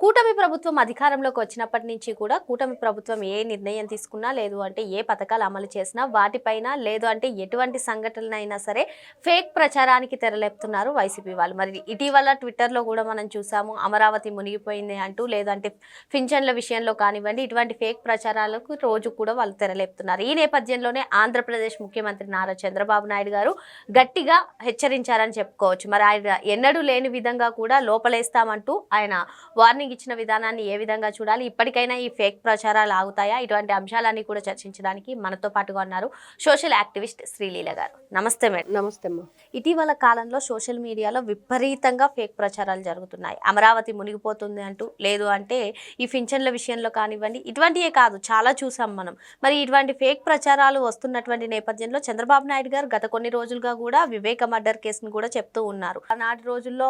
కూటమి ప్రభుత్వం అధికారంలోకి వచ్చినప్పటి నుంచి కూడా కూటమి ప్రభుత్వం ఏ నిర్ణయం తీసుకున్నా లేదు అంటే ఏ పథకాలు అమలు చేసినా వాటిపైన లేదు అంటే ఎటువంటి సంఘటనలైనా సరే ఫేక్ ప్రచారానికి తెరలేపుతున్నారు వైసీపీ వాళ్ళు. మరి ఇటీవల ట్విట్టర్లో కూడా మనం చూసాము అమరావతి మునిగిపోయింది అంటూ లేదంటే పింఛన్ల విషయంలో కానివ్వండి ఇటువంటి ఫేక్ ప్రచారాలకు రోజు కూడా వాళ్ళు తెరలేపుతున్నారు. ఈ నేపథ్యంలోనే ఆంధ్రప్రదేశ్ ముఖ్యమంత్రి నారా చంద్రబాబు నాయుడు గారు గట్టిగా హెచ్చరించారని చెప్పుకోవచ్చు. మరి ఆయన ఎన్నడూ లేని విధంగా కూడా లోపలేస్తామంటూ ఆయన వార్నింగ్ ఇచ్చిన విధానాన్ని ఏ విధంగా చూడాలి? ఇప్పటికైనా ఈ ఫేక్ ప్రచారాలు ఆగుతాయా? ఇటువంటి అంశాలన్నీ కూడా చర్చించడానికి మనతో పాటుగా ఉన్నారు సోషల్ యాక్టివిస్ట్ శ్రీలీల గారు. నమస్తే మేడం. నమస్తే అమ్మా. ఇటీవల కాలంలో సోషల్ మీడియాలో విపరీతంగా ఫేక్ ప్రచారాలు జరుగుతున్నాయి. అమరావతి మునిగిపోతుంది అంటూ లేదు అంటే ఈ పింఛన్ల విషయంలో కానివ్వండి ఇటువంటివే కాదు చాలా చూసాం మనం. మరి ఇటువంటి ఫేక్ ప్రచారాలు వస్తున్నటువంటి నేపథ్యంలో చంద్రబాబు నాయుడు గారు గత కొన్ని రోజులుగా కూడా వివేక మర్డర్ కేసును కూడా చెప్తూ ఉన్నారు. ఆనాటి రోజుల్లో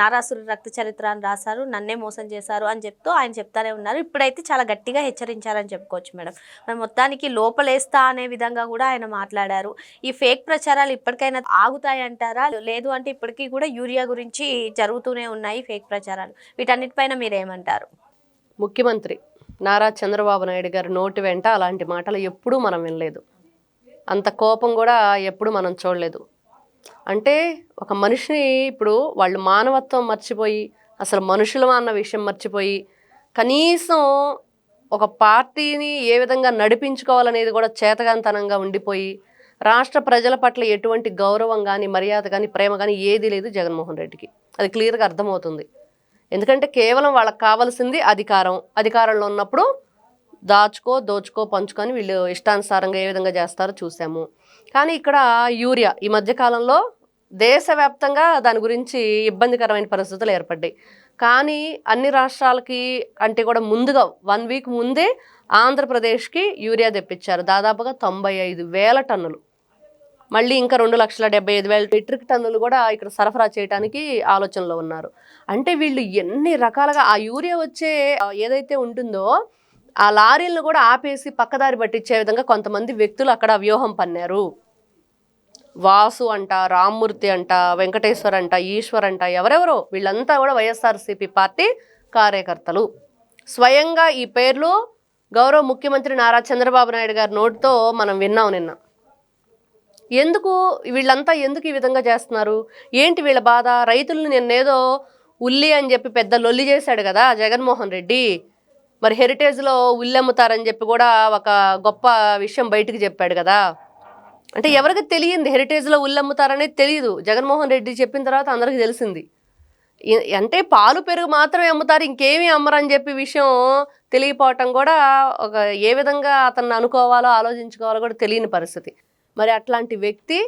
నారాసురి రక్త చరిత్ర అని రాశారు నన్నే మోసం చేశారు అని చెప్తూ ఆయన చెప్తానే ఉన్నారు. ఇప్పుడైతే చాలా గట్టిగా హెచ్చరించారని చెప్పుకోవచ్చు మేడం. మరి మొత్తానికి లోపలేస్తా అనే విధంగా కూడా ఆయన మాట్లాడారు. ఈ ఫేక్ ప్రచారాలు ఇప్పటికైనా ఆగుతాయంటారా? లేదు అంటే ఇప్పటికీ కూడా యూరియా గురించి జరుగుతూనే ఉన్నాయి ఫేక్ ప్రచారాలు. వీటన్నిటిపైన మీరేమంటారు? ముఖ్యమంత్రి నారా చంద్రబాబు నాయుడు గారు నోటి వెంట అలాంటి మాటలు ఎప్పుడూ మనం వినలేదు. అంత కోపం కూడా ఎప్పుడు మనం చూడలేదు. అంటే ఒక మనిషిని ఇప్పుడు వాళ్ళు మానవత్వం మర్చిపోయి అసలు మనుషులమా అన్న విషయం మర్చిపోయి కనీసం ఒక పార్టీని ఏ విధంగా నడిపించుకోవాలనేది కూడా చేతగాంతనంగా ఉండిపోయి రాష్ట్ర ప్రజల పట్ల ఎటువంటి గౌరవం కానీ మర్యాద కానీ ప్రేమ కానీ ఏది లేదు జగన్మోహన్ రెడ్డికి. అది క్లియర్గా అర్థమవుతుంది. ఎందుకంటే కేవలం వాళ్ళకి కావాల్సింది అధికారం. అధికారంలో ఉన్నప్పుడు దాచుకో దోచుకో పంచుకొని వీళ్ళు ఇష్టానుసారంగా ఏ విధంగా చేస్తారో చూసాము. కానీ ఇక్కడ యూరియా ఈ మధ్యకాలంలో దేశవ్యాప్తంగా దాని గురించి ఇబ్బందికరమైన పరిస్థితులు ఏర్పడ్డాయి. కానీ అన్ని రాష్ట్రాలకి అంటే కూడా ముందుగా వన్ వీక్ ముందే ఆంధ్రప్రదేశ్కి యూరియా తెప్పించారు. దాదాపుగా తొంభై ఐదు వేల టన్నులు. మళ్ళీ ఇంకా రెండు లక్షల డెబ్బై ఐదు వేల మెట్రిక్ టన్నులు కూడా ఇక్కడ సరఫరా చేయడానికి ఆలోచనలో ఉన్నారు. అంటే వీళ్ళు ఎన్ని రకాలుగా ఆ యూరియా వచ్చే ఏదైతే ఉంటుందో ఆ లారీలను కూడా ఆపేసి పక్కదారి పట్టించే విధంగా కొంతమంది వ్యక్తులు అక్కడ వ్యూహం పన్నారు. వాసు అంట రామ్మూర్తి అంట వెంకటేశ్వర్ అంట ఈశ్వర్ అంట ఎవరెవరో వీళ్ళంతా కూడా వైఎస్ఆర్సీపీ పార్టీ కార్యకర్తలు. స్వయంగా ఈ పేర్లు గౌరవ ముఖ్యమంత్రి నారా చంద్రబాబు నాయుడు గారి నోటితో మనం విన్నాం నిన్న. ఎందుకు వీళ్ళంతా ఎందుకు ఈ విధంగా చేస్తున్నారు? ఏంటి వీళ్ళ బాధ? రైతులను నిన్నేదో ఉల్లి అని చెప్పి పెద్ద లొల్లి చేశాడు కదా జగన్మోహన్ రెడ్డి. మరి హెరిటేజ్లో ఉల్లి అమ్ముతారని చెప్పి కూడా ఒక గొప్ప విషయం బయటికి చెప్పాడు కదా. అంటే ఎవరికి తెలియంది హెరిటేజ్లో ఉల్లి అమ్ముతారనేది తెలియదు జగన్మోహన్ రెడ్డి చెప్పిన తర్వాత అందరికీ తెలిసింది. అంటే పాలు పెరుగు మాత్రమే అమ్ముతారు ఇంకేమీ అమ్మరని చెప్పి విషయం తెలియపోవటం కూడా ఒక ఏ విధంగా అతన్ని అనుకోవాలో ఆలోచించుకోవాలో కూడా తెలియని పరిస్థితి. మరి అట్లాంటి వ్యక్తి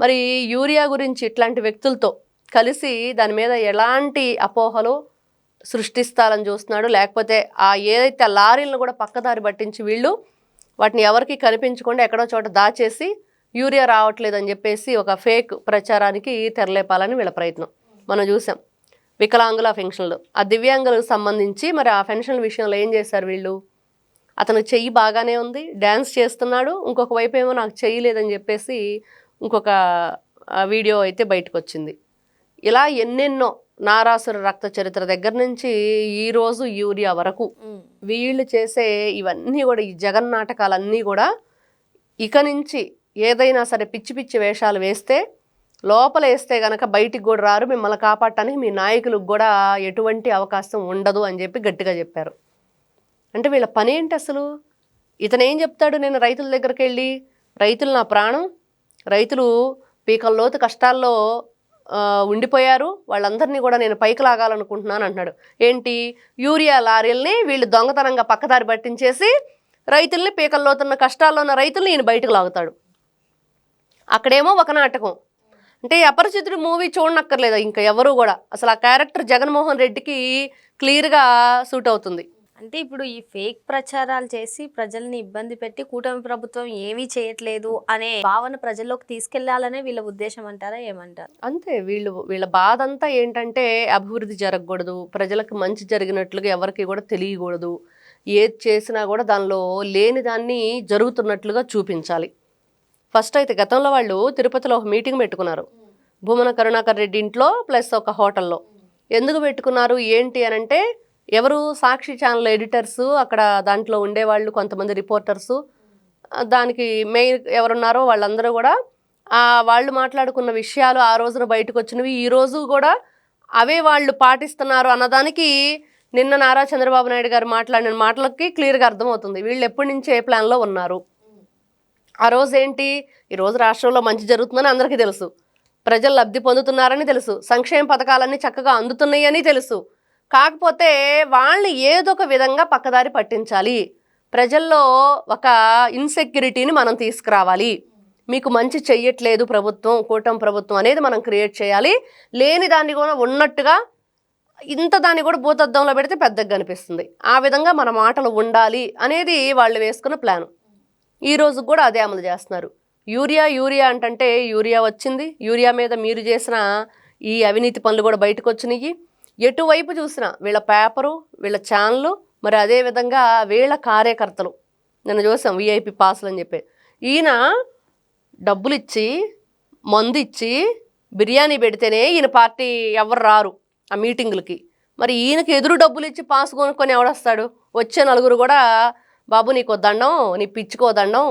మరి యూరియా గురించి ఇట్లాంటి వ్యక్తులతో కలిసి దాని మీద ఎలాంటి అపోహలు సృష్టిస్తారని చూస్తున్నాడు. లేకపోతే ఆ ఏదైతే ఆ లారీలను కూడా పక్కదారి పట్టించి వీళ్ళు వాటిని ఎవరికి కనిపించకుండా ఎక్కడో చోట దాచేసి యూరియా రావట్లేదని చెప్పేసి ఒక ఫేక్ ప్రచారానికి తెరలేపాలని వీళ్ళ ప్రయత్నం. మనం చూసాం. వికలాంగుల పెన్షన్లు. ఆ దివ్యాంగులకు సంబంధించి మరి ఆ పెన్షన్ల విషయంలో ఏం చేశారు వీళ్ళు? అతను చెయ్యి బాగానే ఉంది డ్యాన్స్ చేస్తున్నాడు ఇంకొక వైపు ఏమో నాకు చెయ్యి లేదని చెప్పేసి ఇంకొక వీడియో అయితే బయటకు వచ్చింది ఇలా ఎన్నెన్నో నారాసుర రక్త చరిత్ర దగ్గర నుంచి ఈరోజు యూరియా వరకు వీళ్ళు చేసే ఇవన్నీ కూడా ఈ జగన్ నాటకాలన్నీ కూడా ఇక నుంచి ఏదైనా సరే పిచ్చి పిచ్చి వేషాలు వేస్తే లోపల వేస్తే గనక బయటికి కూడా రారు మిమ్మల్ని కాపాడటానికి మీ నాయకులకు కూడా ఎటువంటి అవకాశం ఉండదు అని చెప్పి గట్టిగా చెప్పారు. అంటే వీళ్ళ పని ఏంటి అసలు? ఇతను ఏం చెప్తాడు? నేను రైతుల దగ్గరికి వెళ్ళి రైతులు నా ప్రాణం రైతులు పీకల్లోతు కష్టాల్లో ఉండిపోయారు వాళ్ళందరినీ కూడా నేను పైకి లాగాలనుకుంటున్నాను అంటున్నాడు. ఏంటి? యూరియా లారీల్ని వీళ్ళు దొంగతనంగా పక్కదారి పట్టించేసి రైతుల్ని పీకల్లోతున్న కష్టాల్లో ఉన్న రైతుల్ని ఈయన బయటకు లాగుతాడు. అక్కడేమో ఒక నాటకం. అంటే అపరిచితుడు మూవీ చూడనక్కర్లేదు ఇంకా ఎవరు కూడా. అసలు ఆ క్యారెక్టర్ జగన్మోహన్ రెడ్డికి క్లియర్గా సూట్ అవుతుంది. అంటే ఇప్పుడు ఈ ఫేక్ ప్రచారాలు చేసి ప్రజల్ని ఇబ్బంది పెట్టి కూటమి ప్రభుత్వం ఏమీ చేయట్లేదు అనే భావన ప్రజల్లోకి తీసుకెళ్ళాలనే వీళ్ళ ఉద్దేశం అంటారా ఏమంటారు? అంతే వీళ్ళు వీళ్ళ బాధ అంతా ఏంటంటే అభివృద్ధి జరగకూడదు ప్రజలకు మంచి జరిగినట్లుగా ఎవరికి కూడా తెలియకూడదు. ఏది చేసినా కూడా దానిలో లేని దాన్ని జరుగుతున్నట్లుగా చూపించాలి. ఫస్ట్ అయితే గతంలో వాళ్ళు తిరుపతిలో ఒక మీటింగ్ పెట్టుకున్నారు. భూమన కరుణాకర్ రెడ్డి ఇంట్లో ప్లస్ ఒక హోటల్లో. ఎందుకు పెట్టుకున్నారు? ఏంటి అని అంటే ఎవరు సాక్షి ఛానల్ ఎడిటర్స్ అక్కడ దాంట్లో ఉండేవాళ్ళు కొంతమంది రిపోర్టర్సు దానికి మెయిన్ ఎవరున్నారో వాళ్ళందరూ కూడా ఆ వాళ్ళు మాట్లాడుకున్న విషయాలు ఆ రోజున బయటకు వచ్చినవి ఈరోజు కూడా అవే వాళ్ళు పాటిస్తున్నారు అన్నదానికి నిన్న నారా చంద్రబాబు నాయుడు గారు మాట్లాడిన మాటలకి క్లియర్గా అర్థమవుతుంది. వీళ్ళు ఎప్పటి నుంచి ఏ ప్లాన్లో ఉన్నారు? ఆ రోజు ఏంటి ఈరోజు రాష్ట్రంలో మంచి జరుగుతుందని అందరికీ తెలుసు. ప్రజలు లబ్ధి పొందుతున్నారని తెలుసు. సంక్షేమ పథకాలన్నీ చక్కగా అందుతున్నాయని తెలుసు. కాకపోతే వాళ్ళని ఏదో ఒక విధంగా పక్కదారి పట్టించాలి. ప్రజల్లో ఒక ఇన్సెక్యూరిటీని మనం తీసుకురావాలి. మీకు మంచి చెయ్యట్లేదు ప్రభుత్వం కూటమి ప్రభుత్వం అనేది మనం క్రియేట్ చేయాలి. లేని దాన్ని కూడా ఉన్నట్టుగా ఇంత దాన్ని కూడా భూతద్దంలో పెడితే పెద్దగా కనిపిస్తుంది ఆ విధంగా మన మాటలు ఉండాలి అనేది వాళ్ళు వేసుకున్న ప్లాన్ ఈ కూడా అదే అమలు చేస్తున్నారు. యూరియా యూరియా అంటంటే యూరియా వచ్చింది. యూరియా మీద మీరు చేసిన ఈ అవినీతి పనులు కూడా బయటకు వచ్చినాయి ఎటువైపు చూసినా వీళ్ళ పేపరు వీళ్ళ ఛానళ్ళు మరి అదే విధంగా వీళ్ళ కార్యకర్తలు. నేను చూసాం విఐపి పాసులు అని చెప్పి. ఈయన డబ్బులు ఇచ్చి మందు ఇచ్చి బిర్యానీ పెడితేనే ఈయన పార్టీ ఎవరు రారు ఆ మీటింగులకి. మరి ఈయనకి ఎదురు డబ్బులు ఇచ్చి పాస్ కొనుక్కొని ఎవడొస్తాడు? వచ్చే నలుగురు కూడా బాబు నీకు వద్దండం నీ పిచ్చుకోదండం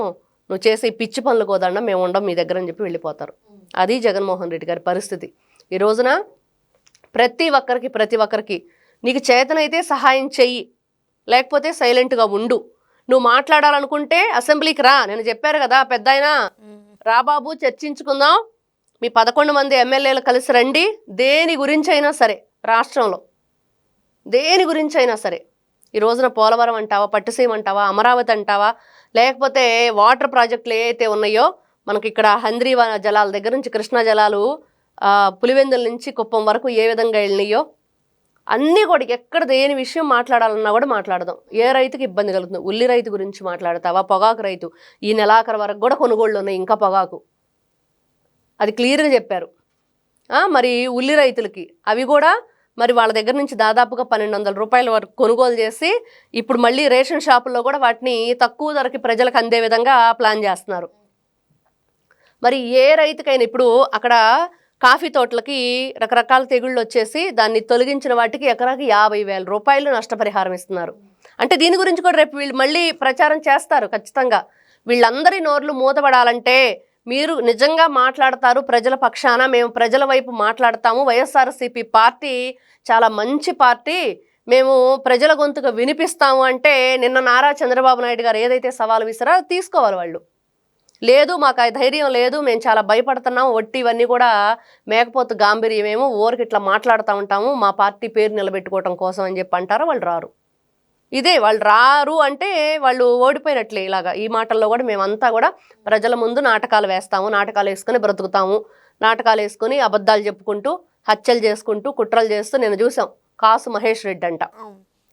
నువ్వు చేసే పిచ్చి పనులకు కోదండం మేము ఉండం మీ దగ్గర అని చెప్పి వెళ్ళిపోతారు. అది జగన్మోహన్ రెడ్డి గారి పరిస్థితి. ఈ రోజున ప్రతి ఒక్కరికి ప్రతి ఒక్కరికి నీకు చేతనైతే సహాయం చెయ్యి లేకపోతే సైలెంట్గా ఉండు. నువ్వు మాట్లాడాలనుకుంటే అసెంబ్లీకి రా. నేను చెప్పారు కదా పెద్ద రా బాబు చర్చించుకుందాం. మీ పదకొండు మంది ఎమ్మెల్యేలు కలిసి రండి. దేని గురించి అయినా సరే రాష్ట్రంలో దేని గురించి అయినా సరే ఈ రోజున పోలవరం అంటావా పట్టుసీమ అంటావా అమరావతి అంటావా? లేకపోతే వాటర్ ప్రాజెక్టులు ఏవైతే ఉన్నాయో మనకి ఇక్కడ హంద్రీ వ- జలాల దగ్గర నుంచి కృష్ణా జలాలు పులివెందుల నుంచి కుప్పం వరకు ఏ విధంగా వెళ్ళినాయో అన్నీ కూడా ఎక్కడ దేని విషయం మాట్లాడాలన్నా కూడా మాట్లాడదాం. ఏ రైతుకి ఇబ్బంది కలుగుతుంది? ఉల్లి రైతు గురించి మాట్లాడతావా? పొగాకు రైతు. ఈ నెలాఖరు వరకు కూడా కొనుగోళ్ళు ఉన్నాయి ఇంకా పొగాకు. అది క్లియర్గా చెప్పారు. మరి ఉల్లి రైతులకి అవి కూడా మరి వాళ్ళ దగ్గర నుంచి దాదాపుగా పన్నెండు వందల రూపాయల వరకు కొనుగోలు చేసి ఇప్పుడు మళ్ళీ రేషన్ షాపుల్లో కూడా వాటిని తక్కువ ధరకి ప్రజలకు అందే విధంగా ప్లాన్ చేస్తున్నారు. మరి ఏ రైతుకైనా ఇప్పుడు అక్కడ కాఫీ తోటలకి రకరకాల తెగుళ్ళు వచ్చేసి దాన్ని తొలగించిన వాటికి ఎకరాకి యాభై వేల రూపాయలు నష్టపరిహారం ఇస్తున్నారు. అంటే దీని గురించి కూడా రేపు వీళ్ళు మళ్ళీ ప్రచారం చేస్తారు ఖచ్చితంగా. వీళ్ళందరి నోర్లు మూతపడాలంటే మీరు నిజంగా మాట్లాడతారు ప్రజల పక్షాన మేము ప్రజల వైపు మాట్లాడతాము. వైఎస్ఆర్సీపీ పార్టీ చాలా మంచి పార్టీ. మేము ప్రజల గొంతుగా వినిపిస్తాము అంటే నిన్న నారా చంద్రబాబు నాయుడు గారు ఏదైతే సవాలు విసిరా తీసుకోవాలి వాళ్ళు. లేదు మాకు ఆ ధైర్యం లేదు మేము చాలా భయపడుతున్నాం ఒట్టి ఇవన్నీ కూడా మేకపోతు గాంభీర్యమేమో ఊరికి ఇట్లా మాట్లాడుతూ ఉంటాము మా పార్టీ పేరు నిలబెట్టుకోవటం కోసం అని చెప్పి అంటారు వాళ్ళు రారు. ఇదే వాళ్ళు రారు అంటే వాళ్ళు ఓడిపోయినట్లే ఇలాగా. ఈ మాటల్లో కూడా మేమంతా కూడా ప్రజల ముందు నాటకాలు వేస్తాము నాటకాలు వేసుకొని బ్రతుకుతాము నాటకాలు వేసుకొని అబద్ధాలు చెప్పుకుంటూ హత్యలు చేసుకుంటూ కుట్రలు చేస్తూ నేను చూసాం కాసు మహేష్ రెడ్డి అంట.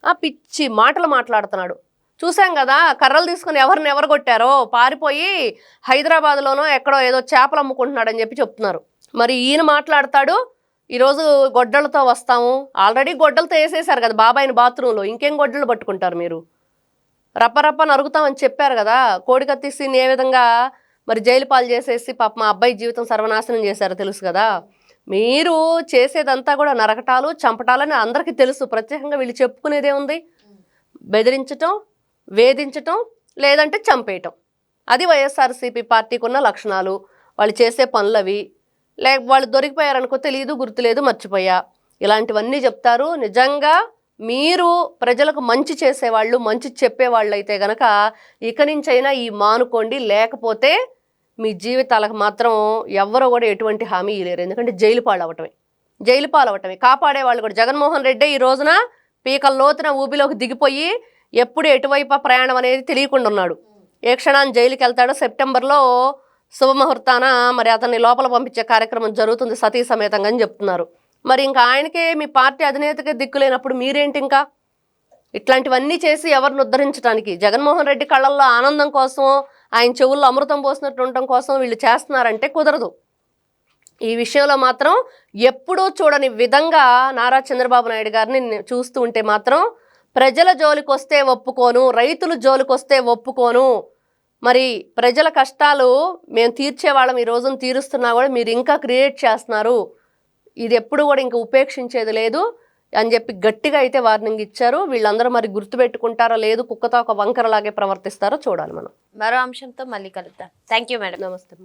ఆ పిచ్చి మాటలు మాట్లాడుతున్నాడు. చూసాం కదా కర్రలు తీసుకుని ఎవరిని ఎవరు కొట్టారో పారిపోయి హైదరాబాద్లోనో ఎక్కడో ఏదో చేపలు అమ్ముకుంటున్నాడని చెప్పి చెప్తున్నారు. మరి ఈయన మాట్లాడతాడు ఈరోజు గొడ్డలతో వస్తాము. ఆల్రెడీ గొడ్డలతో వేసేసారు కదా బాబాయిని బాత్రూంలో. ఇంకేం గొడ్డలు పట్టుకుంటారు మీరు? రప్పరప్ప నరుగుతామని చెప్పారు కదా. కోడి కత్తిసిని ఏ విధంగా మరి జైలు పాలు చేసేసి పాప మా అబ్బాయి జీవితం సర్వనాశనం చేశారో తెలుసు కదా. మీరు చేసేదంతా కూడా నరకటాలు చంపటాలని అందరికీ తెలుసు. ప్రత్యేకంగా వీళ్ళు చెప్పుకునేదే ఉంది. బెదిరించటం వేధించటం లేదంటే చంపేయటం. అది వైఎస్ఆర్సీపీ పార్టీకి ఉన్న లక్షణాలు. వాళ్ళు చేసే పనులు అవి లేక వాళ్ళు దొరికిపోయారనుకో తెలియదు గుర్తులేదు మర్చిపోయా. ఇలాంటివన్నీ చెప్తారు. నిజంగా మీరు ప్రజలకు మంచి చేసేవాళ్ళు మంచి చెప్పేవాళ్ళు అయితే గనక ఇక నుంచైనా ఈ మానుకోండి. లేకపోతే మీ జీవితాలకు మాత్రం ఎవరో కూడా ఎటువంటి హామీ ఇవ్వలేరు ఎందుకంటే జైలు పాలవటమే జైలు పాలవటమే అవటమే కాపాడే వాళ్ళు కూడా. జగన్మోహన్ రెడ్డి ఈ రోజున పీకల లోతున ఊబిలోకి దిగిపోయి ఎప్పుడు ఎటువైపు ప్రయాణం అనేది తెలియకుండా ఉన్నాడు. ఏ క్షణాన్ని జైలుకి వెళ్తాడో సెప్టెంబర్లో శుభముహూర్తాన మరి అతన్ని లోపల పంపించే కార్యక్రమం జరుగుతుంది సతీ సమేతంగా అని చెప్తున్నారు. మరి ఇంకా ఆయనకే మీ పార్టీ అధినేతకే దిక్కు లేనప్పుడు మీరేంటి ఇంకా? ఇట్లాంటివన్నీ చేసి ఎవరిని ఉద్ధరించడానికి జగన్మోహన్ రెడ్డి కళ్ళల్లో ఆనందం కోసం ఆయన చెవుల్లో అమృతం పోసినట్టు ఉండటం కోసం వీళ్ళు చేస్తున్నారంటే కుదరదు. ఈ విషయంలో మాత్రం ఎప్పుడూ చూడని విధంగా నారా చంద్రబాబు నాయుడు గారిని చూస్తూ ఉంటే మాత్రం ప్రజల జోలికొస్తే ఒప్పుకోను రైతులు జోలికొస్తే ఒప్పుకోను. మరి ప్రజల కష్టాలు మేము తీర్చేవాళ్ళం ఈ రోజున తీరుస్తున్నా కూడా మీరు ఇంకా క్రియేట్ చేస్తున్నారు. ఇది ఎప్పుడు కూడా ఇంకా ఉపేక్షించేది లేదు అని చెప్పి గట్టిగా అయితే వార్నింగ్ ఇచ్చారు. వీళ్ళందరూ మరి గుర్తుపెట్టుకుంటారా లేదు కుక్కతో ఒక వంకరలాగే ప్రవర్తిస్తారో చూడాలి మనం. మరో అంశంతో మళ్ళీ కలుద్దాం. థ్యాంక్ యూ మేడం నమస్తే